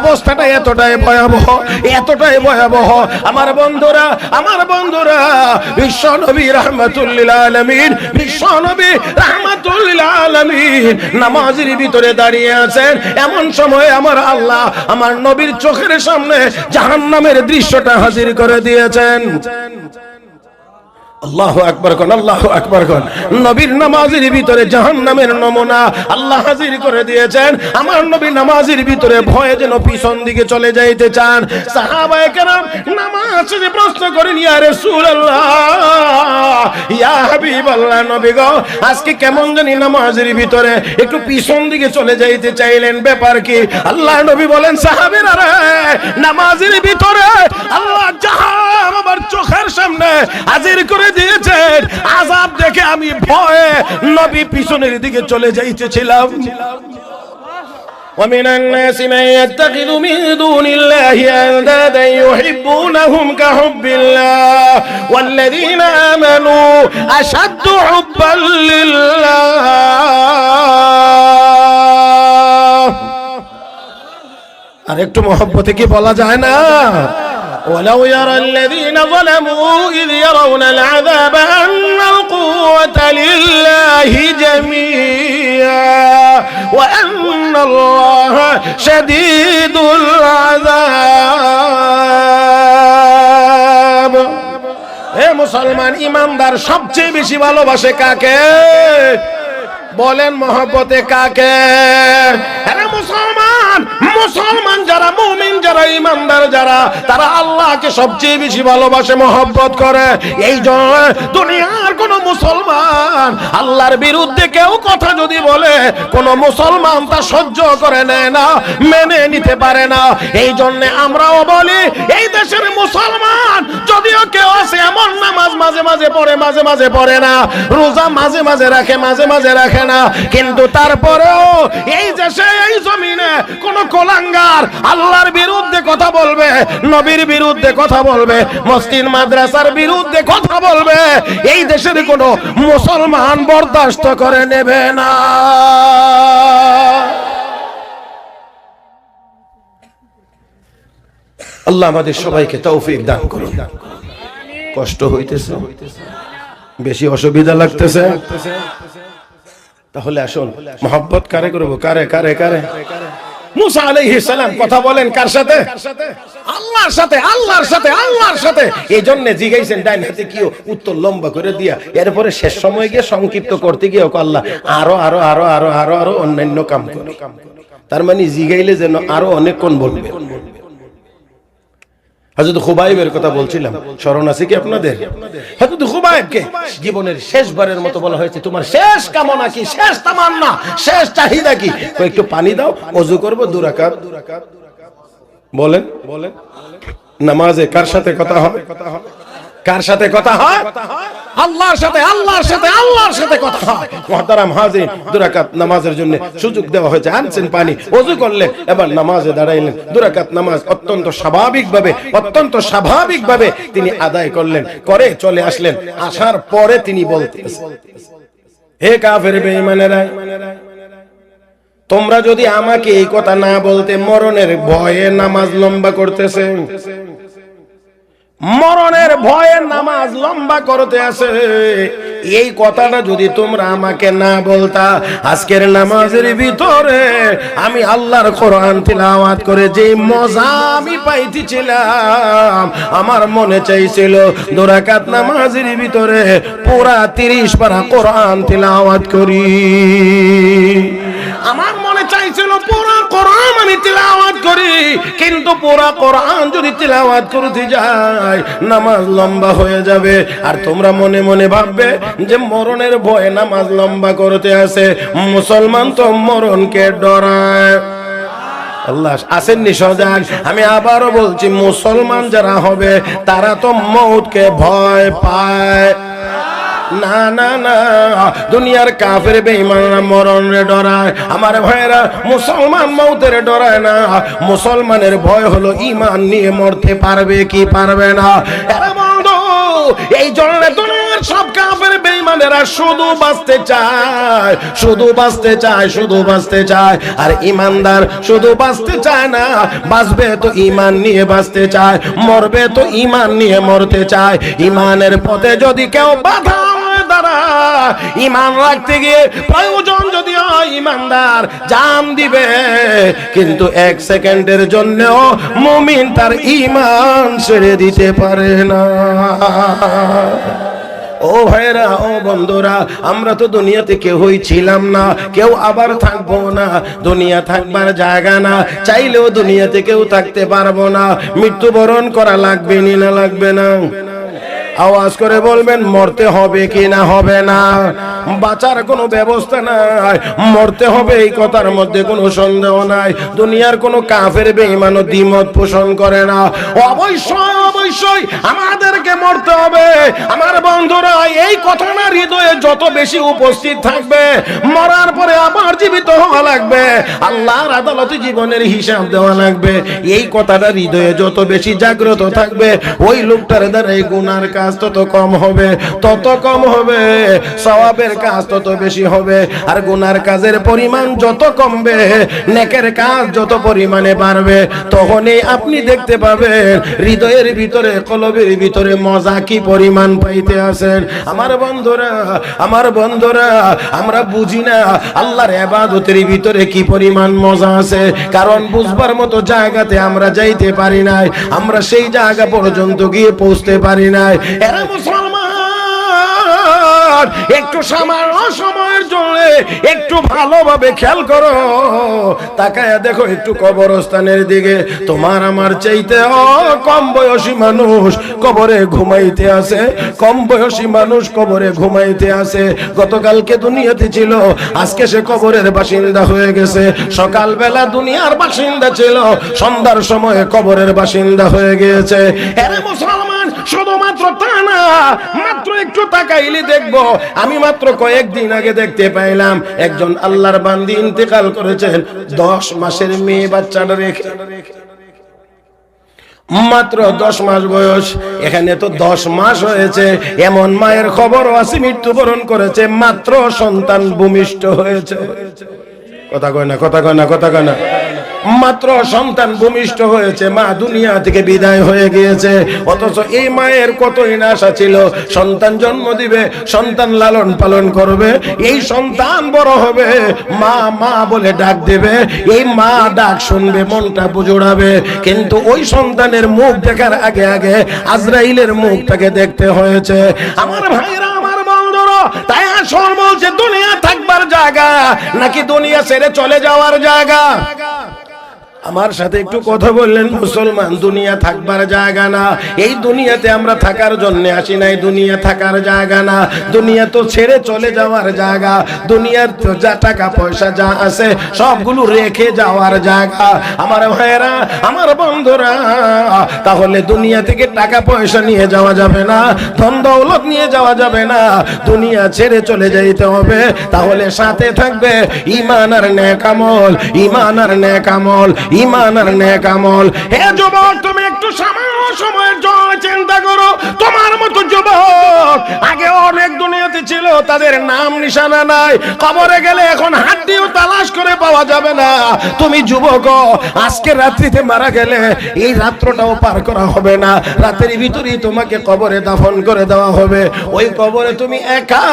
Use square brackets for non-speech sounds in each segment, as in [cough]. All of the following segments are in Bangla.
অবস্থাটা এতটাই ভয়াবহ এতটাই ভয়াবহ। আমার বন্ধুরা আমার বন্ধুরা, বিশ্ব নবী রহমতুল্লিল আলমিন, বিশ্ব নবী রহমতুল্লিল আলমিন নামাজের ভিতরে দাঁড়িয়ে আছেন। এমন সময় আমার আল্লাহ আমার নবীর চোখের সামনে জাহান্নামের দৃশ্যটা হাজির করে দিয়েছেন। আল্লাহ আকবর কোন, আল্লাহ আকবর কোন। নবীর নামাজের ভিতরে জাহান্নামের নমুনা আল্লাহ হাজির করে দিয়েছেন। আমার নবী নামাজের ভিতরে ভয়ে যেন পিছন দিকে চলে যাইতে চান। নামাজ নবী আজকে কেমন জানি নামাজের ভিতরে একটু পিছন দিকে চলে যাইতে চাইলেন। ব্যাপার কি? আল্লাহ নবী বলেন, সাহাবীরা রে, নামাজের ভিতরে আল্লাহ জাহান আমার চোখের সামনে হাজির করে দিয়েছেন আজাব দেখে আমি ভয়ে নবী পিছনের দিকে চলে যাইতেছিলাম ومن الناس من يتخذ من دون الله أندادا يحبونهم كحب الله والذين آمنوا أشد حبا لله আর একটু মহব্বতে কি বলা যায় না ولو يرى الذين ظلموا إذ يرون العذاب أن القوة لله جميعا وأن الله شديد العذاب এ মুসলমান ইমানদার সবচেয়ে বেশি ভালোবাসে কাকে বলেন মহব্বতে কাকে আরে মুসলমান যারা, মুমিন যারা, ইমানদার যারা, তারা আল্লাহকে সবচেয়ে বেশি ভালোবাসে, মহব্বত করে। এই জন্য দুনিয়ার কোন মুসলমান আল্লাহর বিরুদ্ধে কেউ কথা যদি বলে, কোন মুসলমান তা সহ্য করে নেয় না, মেনে নিতে পারে না। এই জন্য আমরাও বলি, এই দেশের মুসলমান যদিও কেউ আছে এমন নামাজ মাঝে মাঝে পড়ে, মাঝে মাঝে পড়ে না, রোজা মাঝে মাঝে রাখে, মাঝে মাঝে রাখে না, কিন্তু তারপরেও এই দেশে, এই জমিনে কোন কোলাঙ্গার। আল্লাহর বিরুদ্ধে কথা বলবে, নবীর বিরুদ্ধে কথা বলবে, মসজিদ, মাদ্রাসার বিরুদ্ধে কথা বলবে। এই দেশের কোন মুসলমান বরদাস্ত করে নেবে না। আল্লাহ আমাদের সবাইকে তৌফিক দান করুন। কষ্ট হইতেছে, বেশি অসুবিধা লাগতেছে। তাহলে আসুন মোহাম্মত কারে করব? কারে কারে কারে? মুসা আলাইহিস সালাম কথা বলেন কার সাথে? আল্লাহর সাথে আল্লাহর সাথে আল্লাহর সাথে। এই জন্য জিগাইছেন ডাইন হাতে কি উত্তর লম্বা করে দিয়া। এরপরে শেষ সময় গিয়ে সংক্ষিপ্ত করতে গিয়ে আল্লাহ, আরও আরও আরও আরও আরও আরও অন্যান্য কাম করে। তার মানে জিগাইলে যেন আরও অনেকক্ষণ বলবে। হযরত খুবাইবের কথা বলছিলাম। স্মরণ আছে কি আপনাদের? হাজরত খুবাইবকে জীবনের শেষবারের মতো বলা হয়েছে, তোমার শেষ কামনা কি? শেষ তামান্না? শেষ চাহিদা কি? একটু পানি দাও ওযু করব দুরাকাত বলেন বলেন। নামাজে কার সাথে কথা হয়? কার সাথে কথা হয়? আল্লাহর সাথে আল্লাহর সাথে আল্লাহর সাথে কথা হয়। মহতারাম হাজির দুরাকাত নামাজের জন্য সুযোগ দেওয়া হয়েছে, আনছেন পানি ওযু করলেন, এবার নামাজে দাঁড়াইলেন। দুরাকাত নামাজ অত্যন্ত স্বাভাবিকভাবে অত্যন্ত স্বাভাবিকভাবে তিনি আদায় করলেন, করে চলে আসলেন। আসার পরে তিনি বলতেন হে কাফের বেঈমানেরা, তোমরা যদি আমাকে এই কথা না বলতে মরণের ভয়ে নামাজ লম্বা করতেছে মরণের ভয়ে নামাজ লম্বা করতে আসে। এই কথাটা যদি তোমরা আমাকে না বলতা, আজকের নামাজের ভিতরে আমি আল্লাহর কোরআন তিলাওয়াত করে যে মজা আমি পাইতেছিলাম, আমার মনে চাইছিল দোরাকাত নামাজের ভিতরে পুরা তিরিশ পারা কোরআন তিলাওয়াত করি। আমার মনে চাইছিল পুরা কোরআন আমি তিলাওয়াত করি, কিন্তু পুরা কোরআন যদি তিলাওয়াত করতে যায় নামাজ লম্বা হয়ে যাবে। আর তোমরা মনে মনে ভাববে যে মরণের ভয়ে নামাজ লম্বা করতে আসে। মুসলমান তো মরণকে ডরায়। আল্লাহ, আসেননি সজাগ? আমি আবারও বলছি, মুসলমান যারা হবে, তারা তো মৌতকে ভয় পায়। না না না। দুনিয়ার কাফের বেঈমানরা মরণে ডরায়। আমার ভাইয়েরা মুসলমান মৌতের ডরায় না। মুসলমানের ভয় হলো ঈমান নিয়ে মরতে পারবে কি পারবে না। এই জন্য দুনিয়ার সব কাফের বেঈমান বেঈমানেরা শুধু বাঁচতে চায়। শুধু বাঁচতে চায়, শুধু বাঁচতে চায়। আর ইমানদার শুধু বাঁচতে চায় না। বাঁচবে তো ইমান নিয়ে বাঁচতে চায়। মরবে তো ইমান নিয়ে মরতে চায়। ইমানের পথে যদি কেউ বাধা ইমান রাখতে গিয়ে প্রয়োজন যদি ইমানদার দিবে। কিন্তু এক সেকেন্ডের জন্যও মুমিন তার ইমান ছেড়ে দিতে পারে না। ও ভাইরা ও বন্ধুরা, আমরা তো দুনিয়াতে কেউই ছিলাম না, কেউ আবার থাকব না। দুনিয়া থাকবার জায়গা না, চাইলেও দুনিয়াতে কেউ থাকতে পারব না। মৃত্যুবরণ করা লাগবে না লাগবে না? আওয়াজ করে বলবেন, মরতে হবে কি না হবে না। বাঁচার কোনো ব্যবস্থা নাই, মরতে হবে এই কথার মধ্যে কোনো সন্দেহ নাই। দুনিয়ার কোনো কাফের বেঈমানও দ্বিমত পোষণ করে না। অবশ্যই অবশ্যই আমাদেরকে মরতে হবে। আমার বন্ধুরা, এই কথাটা হৃদয়ে যত বেশি উপস্থিত থাকবে, মরার পরে আবার জীবিত হওয়া লাগবে। আল্লাহর আদালতে জীবনের হিসাব দেওয়া লাগবে। এই কথাটা হৃদয়ে যত বেশি জাগ্রত থাকবে, ওই লোকটার দ্বারা এই গুনার কাজ তত কম হবে, তত কম হবে, সওয়াবের কাজ তত বেশি হবে, আর গুনার কাজের পরিমাণ যত কমবে, নেকের কাজ যত পরিমাণে বাড়বে, তখনই আপনি দেখতে পাবেন হৃদয়ের ভিতরে, কলবের ভিতরে মজা কি পরিমাণ পাইতে আছেন। আমার বন্ধুরা আমার বন্ধুরা, আমরা বুঝি না আল্লাহর এবাদতের ভিতরে কি পরিমাণ মজা আছে, কারণ বুঝবার মতো জায়গাতে আমরা যাইতে পারি নাই, আমরা সেই জায়গা পর্যন্ত গিয়ে পৌঁছতে পারি নাই এরা মুসলমান একটু সামান্য সময়ের জন্য একটু ভালোভাবে খেয়াল করো। তাকায় দেখো একটু কবরস্থানের দিকে। তোমার আমার চাইতে কম বয়সী মানুষ কবরে ঘুমাইতে আছে। কম বয়সী মানুষ কবরে ঘুমাইতে আছে। গতকালকে দুনিয়াতে ছিল, আজকে সে কবরের বাসিন্দা হয়ে গেছে। সকালবেলা দুনিয়ার বাসিন্দা ছিল, সন্ধ্যার সময় কবরের বাসিন্দা হয়ে গিয়েছে। এরা মুসলমান, শুধুমাত্র তা না, মাত্র একটু তাকাইলে দেখব আমি মাত্র কয়েকদিন আগে দেখতে পাইলাম, একজন আল্লাহর বান্দি ইন্তেকাল করেছেন, দশ মাসের মেয়ে বাচ্চাটা রেখে। মাত্র দশ মাস বয়স, এখানে তো দশ মাস হয়েছে, এমন মায়ের খবরও আছে, মৃত্যুবরণ করেছে, মাত্র সন্তান ভূমিষ্ঠ হয়েছে। কথা কয় না, কথা কয় না, কথা কয় না। মাত্র সন্তান ভূমিষ্ঠ হয়েছে, মা দুনিয়া থেকে বিদায় হয়ে গিয়েছে। অথচ এই মায়ের কতই আশা ছিল, সন্তান জন্ম দিবে, সন্তান লালন পালন করবে, এই সন্তান বড় হবে, মা মা বলে ডাক দেবে, এই মা ডাক শুনবে, মনটা বুজোড়াবে কিন্তু ওই সন্তানের মুখ দেখার আগে আগে আজরাইলের মুখটাকে দেখতে হয়েছে। আমার ভাইরা আমার বন্ধুরা, তাই আসল বলছে, দুনিয়া থাকবার জায়গা, নাকি দুনিয়া ছেড়ে চলে যাওয়ার জায়গা? আমার সাথে একটু কথা বললেন, মুসলমান, দুনিয়া থাকবার জায়গা না। এই দুনিয়াতে আমরা থাকার জন্য আসি নাই, দুনিয়া থাকার জায়গা না। দুনিয়া তো ছেড়ে চলে যাওয়ার জায়গা, দুনিয়ার যা টাকা পয়সা যা আছে, সবগুলো রেখে যাওয়ার জায়গা। আমার ভাইয়েরা, আমার বন্ধুরা, তাহলে দুনিয়া থেকে টাকা পয়সা নিয়ে যাওয়া যাবে না, ধন দৌলত নিয়ে যাওয়া যাবে না। দুনিয়া ছেড়ে চলে যাইতে হবে, তাহলে সাথে থাকবে ইমান আর নেকামল ইমান আর নেকামল ইমান আর নেক আমল। হে যুবক তুমি একটু সামান্য সময়ের জন্য তাদের নাম নিশানা নাই। কবরে গেলে এখন হাড্ডিও তালাশ করে পাওয়া যাবে না। তুমি যুবক, আজকে রাত্রিতে মারা গেলে এই রাত্রটাও পার করা হবে না। রাতের ভিতরেই তোমাকে কবরে দাফন করে দেওয়া হবে। ওই কবরে তুমি একা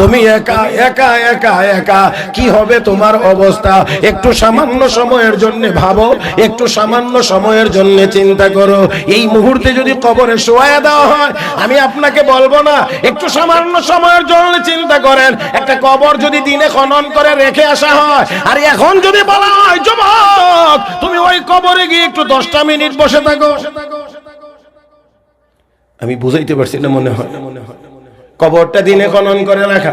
তুমি একা একা একা একা। কি হবে তোমার অবস্থা? একটু সামান্য সময়ের জন্য ভাবো, একটু সামান্য সময়ের জন্য চিন্তা করো। এই মুহূর্তে যদি কবরে শোয়া দেওয়া হয়, আমি আপনাকে বলব না, একটু সামান্য সময়ের জন্য চিন্তা করেন। একটা কবর যদি দিনে খনন করে রেখে আসা হয়, আর এখন যদি বলা হয়, যুবক, তুমি ওই কবরে গিয়ে একটু দশটা মিনিট বসে থাকো। আমি বুঝাইতে পারছি না মনে হয়। কবরটা দিনে খনন করে রাখা।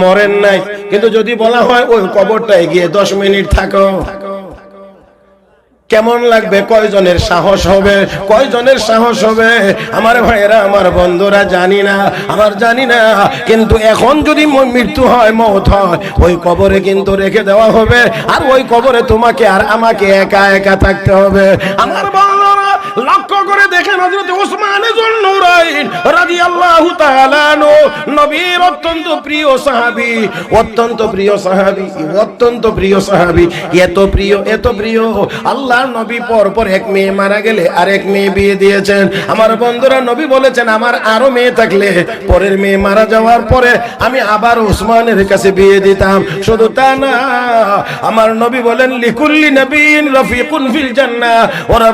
মরেন নাই। কিন্তু যদি বলা হয়, ওই কবরটায় গিয়ে দশ মিনিট থাকো। কেমন লাগবে? কয়জনের সাহস হবে? কয়জনের সাহস হবে? আমার ভাইয়েরা, আমার বন্ধুরা জানি না, আমার জানি না। কিন্তু এখন যদি মৃত্যু হয়, মত হয়, ওই কবরে কিন্তু রেখে দেওয়া হবে। আর ওই কবরে তোমাকে আর আমাকে একা একা থাকতে হবে। আমার বন্ধুরা লক্ষ্য করে দেখেন হযরত ওসমান জুন্নুরাইন রাদিয়াল্লাহু তাআলা নবীর অত্যন্ত প্রিয় সাহাবী, অত্যন্ত প্রিয় সাহাবী, অত্যন্ত প্রিয় সাহাবী। এত প্রিয় এত প্রিয়। আল্লাহর নবী পর পর এক মেয়ে মারা গেলে আরেক মেয়ে বিয়ে দিয়েছেন। আমার বন্ধুরা নবী বলেছেন, আমার আরও মেয়ে থাকলে পরের মেয়ে মারা যাওয়ার পরে আমি আবার ওসমানের কাছে বিয়ে দিতাম। শুধু তা না, আমার নবী বলেন, লিকুল্লি নবীন রফিকুন ফিল জান্নাহ ওয়া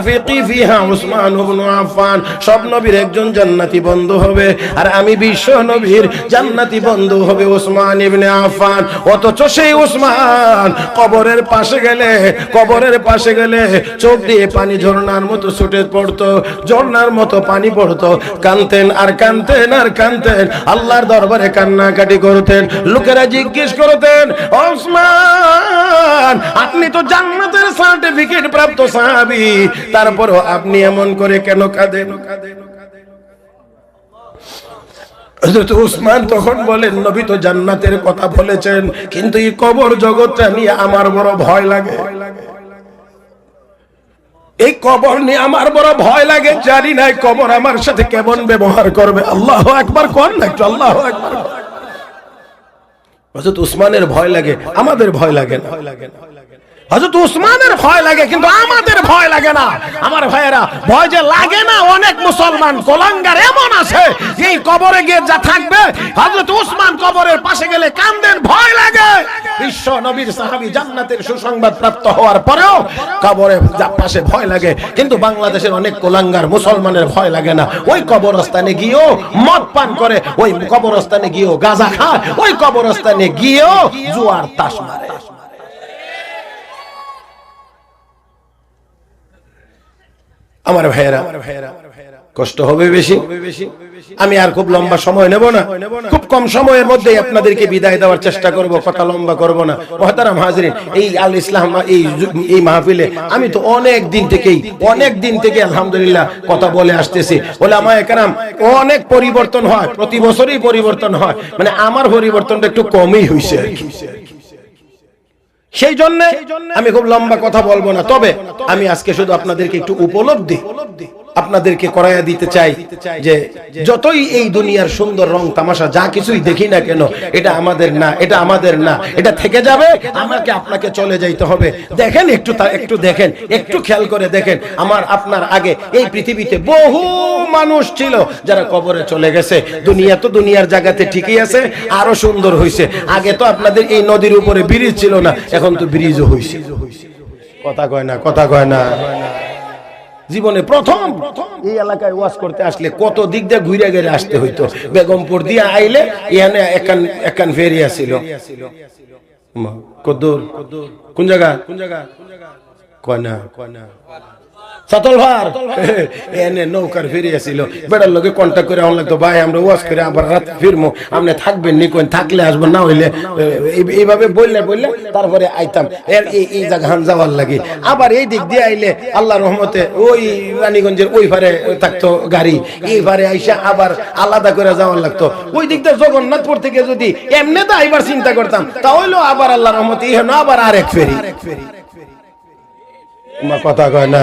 ফিহা উসমান আফফান। সব নবীর একজন জান্নাতি বন্ধু হবে। আর আমি বিশ্ব নবীর জান্নাতি বন্ধু হবে ওসমান ইবনে আফফান। অথচ সেই ওসমান কবরের পাশে গেলে, কবরের পাশে গেলে চোখ দিয়ে পানি ঝর্ণার মতো ছুটে পড়তো, ঝর্ণার মতো পানি পড়তো। কানতেন আর কানতেন আর কানতেন, আল্লাহর দরবারে কান্নাকাটি করতেন। লোকেরা জিজ্ঞেস করতেন ওসমান আপনি তো জান্নাতের সার্টিফিকেট প্রাপ্ত সাহাবী। তারপরও আপনি এমন করে কেন কাঁদেন? উসমান তখন বলেন, নবী তো জান্নাতের কথা বলেছেন, কিন্তু এই কবর জগৎটা নিয়ে আমার বড় ভয় লাগে। এই কবর নিয়ে আমার বড় ভয় লাগে, জানি না কবর আমার সাথে কেমন ব্যবহার করবে। আল্লাহ একবার কর না একটু, আল্লাহ একবার হযরত উসমানের ভয় লাগে, আমাদের ভয় লাগে না। হজরত উসমানের ভয় লাগে, কিন্তু আমাদের ভয় লাগে না। আমার ভাইয়েরা, ভয় যে লাগে না, অনেক মুসলমান কলাঙ্গার এমন আছে, এই কবরে গিয়ে যা থাকবে হজরত উসমান কবরের পাশে গেলে কান্দেন, ভয় লাগে। বিশ্ব নবীর সাহাবী জান্নাতের সুসংবাদ প্রাপ্ত হওয়ার পরেও কবরে পাশে ভয় লাগে, কিন্তু বাংলাদেশের অনেক কোলাঙ্গার মুসলমানের ভয় লাগে না। ওই কবরস্থানে গিয়েও মদ পান করে, ওই কবরস্থানে গিয়েও গাঁজা খায়, ওই কবরস্থানে গিয়েও জুয়ার তাস মারে। আমার ভাইয়েরা, কষ্ট হবে বেশি? আমি আর খুব লম্বা সময় নেব না। খুব কম সময়ের মধ্যেই আপনাদেরকে বিদায় দেওয়ার চেষ্টা করব কথা লম্বা করব না। মহতারাম হাজরিন এই আল ইসলাম এই এই মাহফিলে আমি তো অনেক দিন থেকেই অনেক দিন থেকে আলহামদুলিল্লাহ কথা বলে আসতেছি। বলে আমার একরাম অনেক পরিবর্তন হয় প্রতি বছরই পরিবর্তন হয়। মানে আমার পরিবর্তনটা একটু কমই হয়েছে আর কি। সেই জন্য আমি খুব লম্বা কথা বলব না। তবে আমি আজকে শুধু আপনাদেরকে একটু উপলব্ধি আপনাদেরকে করাইয়া দিতে চাই যে যতই এই দুনিয়ার সুন্দর রং, তামাশা, যা কিছুই দেখি না কেন, এটা আমাদের না, এটা আমাদের না, এটা থেকে যাবে, আমাকে আপনাকে চলে যাইতে হবে। দেখেন একটু একটু দেখেন, একটু খেয়াল করে দেখেন, আমার আপনার আগে এই পৃথিবীতে বহু মানুষ ছিল যারা কবরে চলে গেছে। দুনিয়া তো দুনিয়ার জায়গাতে ঠিকই আছে, আরও সুন্দর হয়েছে আগে তো আপনাদের এই নদীর উপরে ব্রিজ ছিল না, এখন তো ব্রিজও হয়েছে কথা কয় না, কথা কয় না। জীবনে প্রথম। এই এলাকায় ওয়াজ করতে আসলে কত দিক দিয়ে ঘুরে গেলে আসতে হইতো। বেগমপুর দিয়ে আইলে এখানে একান একান ফেরিয়া ছিল কদ্দুর কোন জায়গা? কোন জায়গা? কয়না কয়না সাতল ভার। [laughs] এনে নৌকার ফিরে আসিল। লোকে কন্ট্যাক্ট করে আমার লাগতো ভাই আমরা ওয়াশ করে আবার রাত ফিরমো। আপনি থাকবেন নি কোন থাকলে আসব না হইলে এইভাবে বললে বললে তারপরে আইতাম। এর এই জায়গান যাওয়ার লাগে। আবার এই দিক দিয়ে আইলে আল্লাহ রহমতে ওই রানীগঞ্জের ওই পারে থাকতো গাড়ি। এই পারে আইসা আবার আলাদা করে যাওয়ার লাগতো। ওই দিক দিয়ে জগন্নাথপুর থেকে যদি এমনি তো আইবার চিন্তা করতাম তাহলেও আবার আল্লাহ রহমতে ইহেন আবার আরেক ফেরি। কথা কয় না।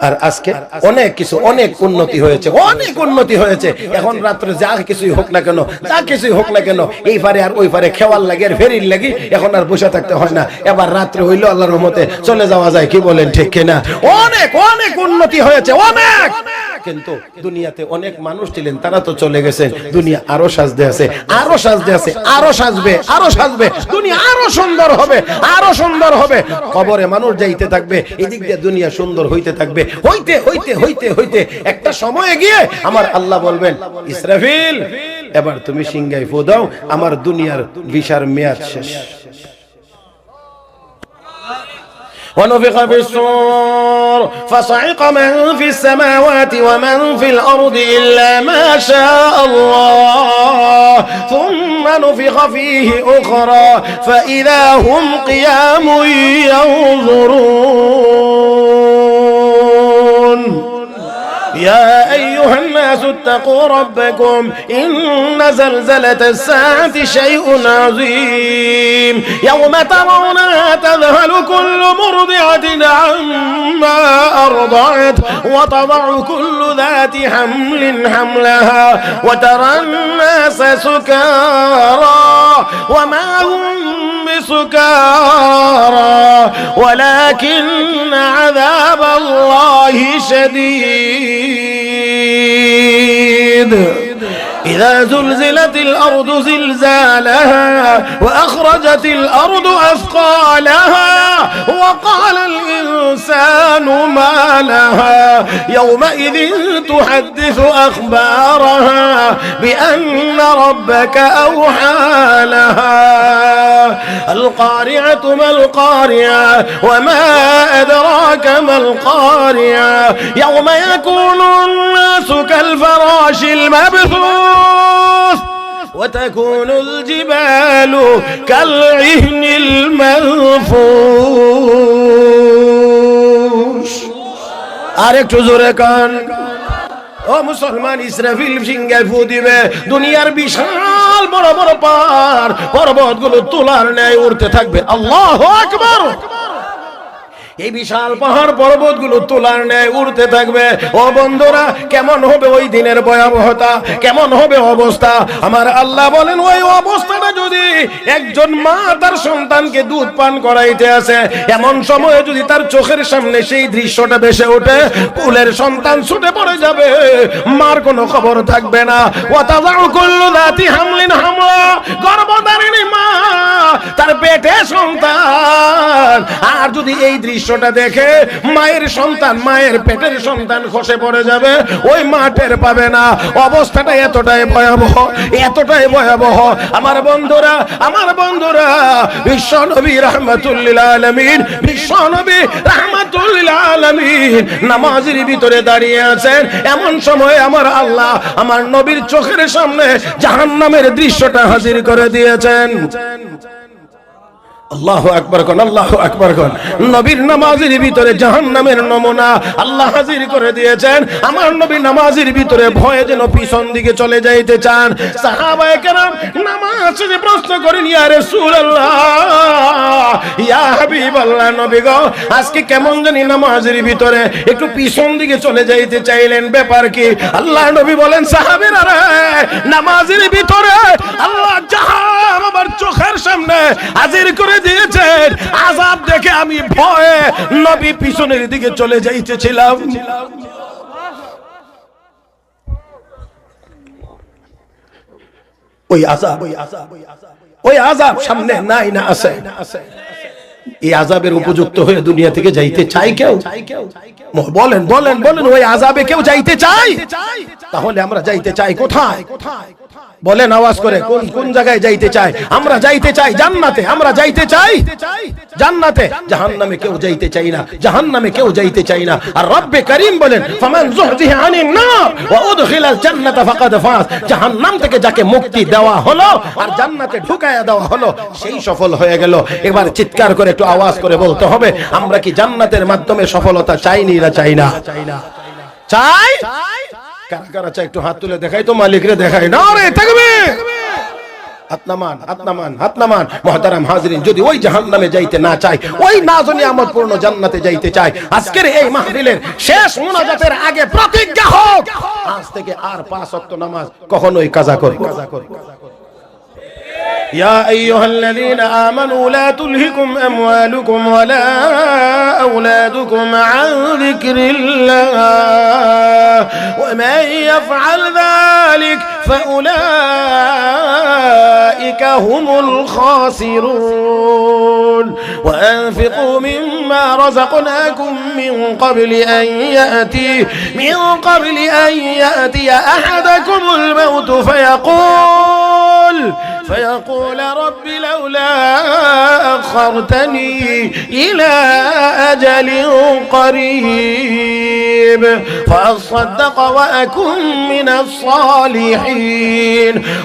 আর আজকে অনেক কিছু অনেক উন্নতি হয়েছে অনেক উন্নতি হয়েছে। এখন রাত্রে যা কিছুই হোক না কেন যা কিছুই হোক না কেন এই পারে আর ওই পারে খেওয়ার লাগে আর ফেরির লাগি এখন আর বসে থাকতে হয় না। এবার রাত্রে হইল আল্লাহর রহমতে চলে যাওয়া যায় কি বলেন ঠিক কিনা? অনেক অনেক উন্নতি হয়েছে অনেক! কিন্তু দুনিয়াতে অনেক মানুষ ছিলেন তারা তো চলে গেছে। দুনিয়া আরও সাজতে আছে আরও সাজতে আছে আরও সাজবে আরও সাজবে। দুনিয়া আরও সুন্দর হবে আরও সুন্দর হবে। কবরে মানুষ যাইতে থাকবে এদিক দিয়ে দুনিয়া সুন্দর হইতে থাকবে। হইতে হইতে হইতে হইতে একটা সময়ে গিয়ে আমার আল্লাহ বলবেন ইসরাফিল এবার তুমি সিংগাই ফো দাও আমার দুনিয়ার বিশার মেয়াদ শেষ ونفخ في الصور فصعق من في السماوات ومن في الأرض إلا ما شاء الله ثم نفخ فيه أخرى فإذا هم قيام ينظرون يا أيها الناس اتقوا ربكم إن زلزلة الساعة شيء عظيم يوم ترونها تذهل كل مرضعة عما أرضعت وتضع كل ذات حمل حملها وترى الناس سكارى وما هم بسكارى ولكن عذاب الله شديد vida. إذا زلزلت الأرض زلزالها وأخرجت الأرض أثقالها وقال الإنسان ما لها يومئذ تحدث أخبارها بأن ربك أوحى لها القارعة ما القارعة وما أدراك ما القارعة يوم يكون الناس كالفراش المبثوث وتكون الجبال كالعهن المنفوش আরেকটু জোরে কান ও মুসলমান ইসরাফিল সিংহায় ফু দিবে দুনিয়ার বিশাল বড় বড় পার পর্বত গুলো তোলার ন্যায় উঠতে থাকবে আল্লাহ আকবার এই বিশাল পাহাড় পর্বতগুলো তোলার ন্যায় উড়তে থাকবে। ও বন্ধুরা, কেমন হবে ওই দিনের ভয়াবহতা? কেমন হবে অবস্থা? আমার আল্লাহ বলেন, ওই অবস্থাটা যদি একজন মা তার সন্তানকে দুধ পান করাইতে আছে এমন সময়ে যদি তার চোখের সামনে সেই দৃশ্যটা ভেসে ওঠে কুলের সন্তান ছুটে পড়ে যাবে। মার কোনো খবর থাকবে না। ও তাজাউ কুল্লু দাতি হামলিন হামলা, গর্ভধারিণী মা, তার পেটে সন্তান। আর যদি এই দৃশ্যটা দেখে মায়ের সন্তান, মায়ের পেটের সন্তান খসে পড়ে যাবে, ওই মা টের পাবে না। অবস্থাটা এতটাই ভয়াবহ এতটাই ভয়াবহ। আমার বন্ধুরা আমার বন্ধুরা বিশ্ব নবী রহমতুল্লিল আলমিন বিশ্ব নবী রহমতুল্লিল আলমিন নামাজের ভিতরে দাঁড়িয়ে আছেন। এমন সময় আমার আল্লাহ আমার নবীর চোখের সামনে জাহান্নামের দৃশ্যটা হাজির করে দিয়েছেন। আল্লাহ আকবর কোন, আল্লাহ আকবর কোন। নবীর নামাজের ভিতরে জাহান্নামের নমুনা আল্লাহ হাজির করে দিয়েছেন। আমার নবী নামাজের ভিতরে ভয়ে যেন পিছন দিকে চলে যাইতে চান। কেরাম নামাজ প্রশ্ন ইয়া নবী গো, আজকে কেমন জানি নামাজের ভিতরে একটু পিছন দিকে চলে যাইতে চাইলেন। ব্যাপার কি? আল্লাহ নবী বলেন, সাহাবীরা নামাজের ভিতরে আল্লাহ জাহান আমার চোখের সামনে হাজির করে দিয়েছেন। আজাব দেখে আমি ভয়ে নবী পিছনের দিকে চলে যাইতেছিলাম। ওই আজাব ওই আজাব ওই আজাব সামনে নাই না আছে। এই আজাবের উপযুক্ত হয়ে দুনিয়া থেকে যাইতে চাই কেউ? বলেন বলেন বলেন, ওই আজাবে কেউ যাইতে চাই তাহলে আমরা যাইতে চাই কোথায়? বলেন আওয়াজ করে, কোন কোন জায়গায় যাইতে চাই? আমরা যাইতে চাই জান্নাতে, আমরা যাইতে চাই জান্নাতে। জাহান্নামে কেউ যাইতে চাই না, জাহান্নামে কেউ যাইতে চাই না। আর রব্বে করিম বলেন, ফামান যুহজিহা আনিন নার, ওয়া উদখিলাল জান্নাতা ফাকাদ ফাজ জাহান্নাম থেকে যাকে মুক্তি দেওয়া হলো, আর জান্নাতে ঢুকায়া দেওয়া হলো, সেই সফল হয়ে গেল। এবার চিৎকার করে একটু আওয়াজ করে বলতে হবে, আমরা কি জান্নাতের মাধ্যমে সফলতা চাইনি না চাই না? চাই? কারা কারা চাই একটু হাত তুলে দেখাই তো, মালিকরে দেখাই। না রে থাকবে! আত্মামান আত্মামান আত্মামান। মহতারাম হাজরিন, যদি ওই জাহান্নামে যাইতে না চাই ওই নাজনি আমার পূর্ণ জান্নাতে যাইতে চাই আজকের এই মাহফিলের শেষ মোনাজাতের আগে প্রতিজ্ঞা হোক। আজ থেকে আর পাঁচ অক্ত নামাজ কখনোই কাজা করি কাজা করি। يا أيها الذين آمنوا لا تلهكم أموالكم ولا أولادكم عن ذكر الله ومن يفعل ذلك فأولئك هم الخاسرون. وأنفقوا مما رزقناكم من قبل أن يأتي من قبل أن يأتي أحدكم الموت فيقول فيقول رب لولا أخرتني إلى أجل قريب فأصدق وأكن من الصالحين.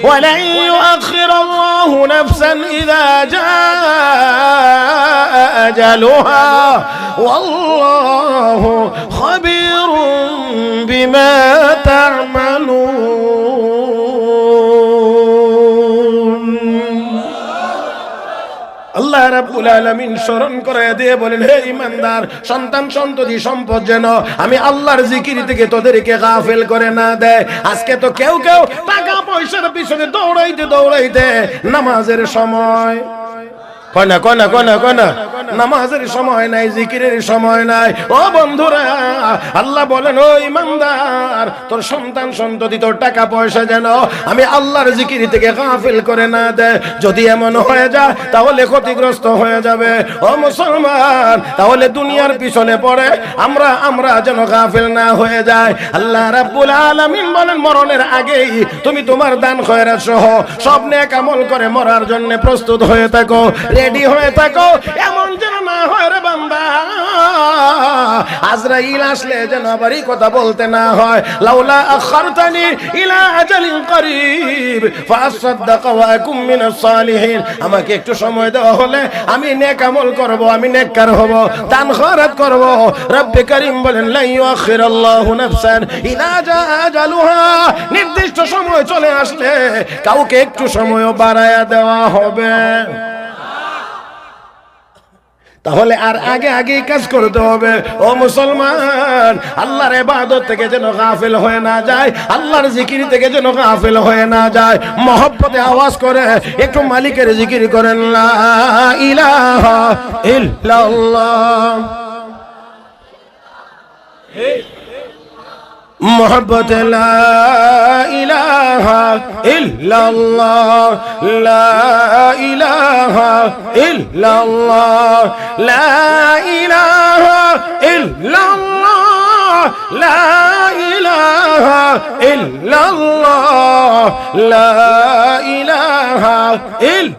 ولن يؤخر الله نفسا إذا جاء أجلها. والله خبير بما تعملون. আল্লাহ রাব্বুল আলামিন স্মরণ করে দিয়ে বলেন, হে ইমানদার, সন্তান সন্ততি সম্পদ যেন আমি আল্লাহর জিকির থেকে তোদেরকে গাফেল করে না দেয়। আজকে তো কেউ কেউ টাকা পয়সার পিছনে দৌড়াইতে দৌড়াইতে নামাজের সময় নামাজের সময় নাই, জিকিরের সময় নাই। ও বন্ধুরা, আল্লাহ বলেন, ও ইমানদার, তোর সন্তান সন্ততি, তোর টাকা পয়সা যেন আমি আল্লাহর জিকির থেকে গাফিল করে না দেয়। যদি এমন হয়ে যায়, তাহলে ক্ষতিগ্রস্ত হয়ে যাবে। ও মুসলমান, তাহলে দুনিয়ার পিছনে পড়ে, আমরা আমরা যেন গাফিল না হয়ে যায় আল্লাহ রাব্বুল আলামিন বলেন, মরণের আগেই তুমি তোমার দান খয়রাত সহ সব নেক আমল করে মরার জন্য প্রস্তুত হয়ে থাকো। রেডি হয়ে থাকো। এমন যেন না হয় রে বান্দা। আজরাইল আসলে যেন আবার কথা বলতে না হয়। লাউলা আখারতানি ইলা আজালিন করিব। ফাসাদদাক ওয়া আকুম মিনাস সালিহিন। আমাকে একটু সময় দেওয়া হলে আমি নেক আমল করব, আমি নেককার হব দান খয়রাত করব। রব্বে করিম বলেন লা ইউআখিরাল্লাহু নাফসান ইলা জা আজালুহা। নির্দিষ্ট সময় চলে আসলে কাউকে একটু সময় বাড়ায়া দেওয়া হবে। তাহলে আর আগে আগে কাজ করতে হবে। ও মুসলমান, আল্লাহর এবাদত থেকে যেন গাফিল হয়ে না যায়, আল্লাহর জিকির থেকে যেন গাফিল হয়ে না যায়। মহব্বতে আওয়াজ করে, একটু মালিকের জিকির করেন, লা ইলাহা ইল্লাল্লাহ। محبت لا إله إلا الله لا إله إلا الله لا إله إلا الله لا إله إلا الله لا إله إلا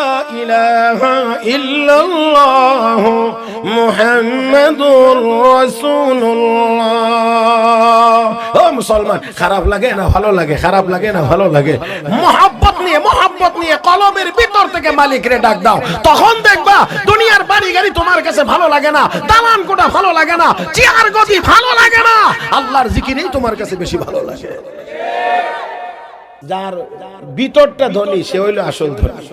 إله إلا الله محمد رسول الله ও মুসলমান খারাপ লাগে না ভালো লাগে খারাপ লাগে না ভালো লাগে মহাব্বত নিয়ে মহাব্বত নিয়ে কলমের ভিতর থেকে মালিকরে ডাক দাও তখন দেখবা দুনিয়ার বাড়ি গাড়ি তোমার কাছে ভালো লাগে না দালান কোটা ভালো লাগে না চেয়ার গদি ভালো লাগে না আল্লাহর জিকিরেই তোমার কাছে বেশি ভালো লাগে যার ভিতরটা ধনী সে হইল আসল ধনী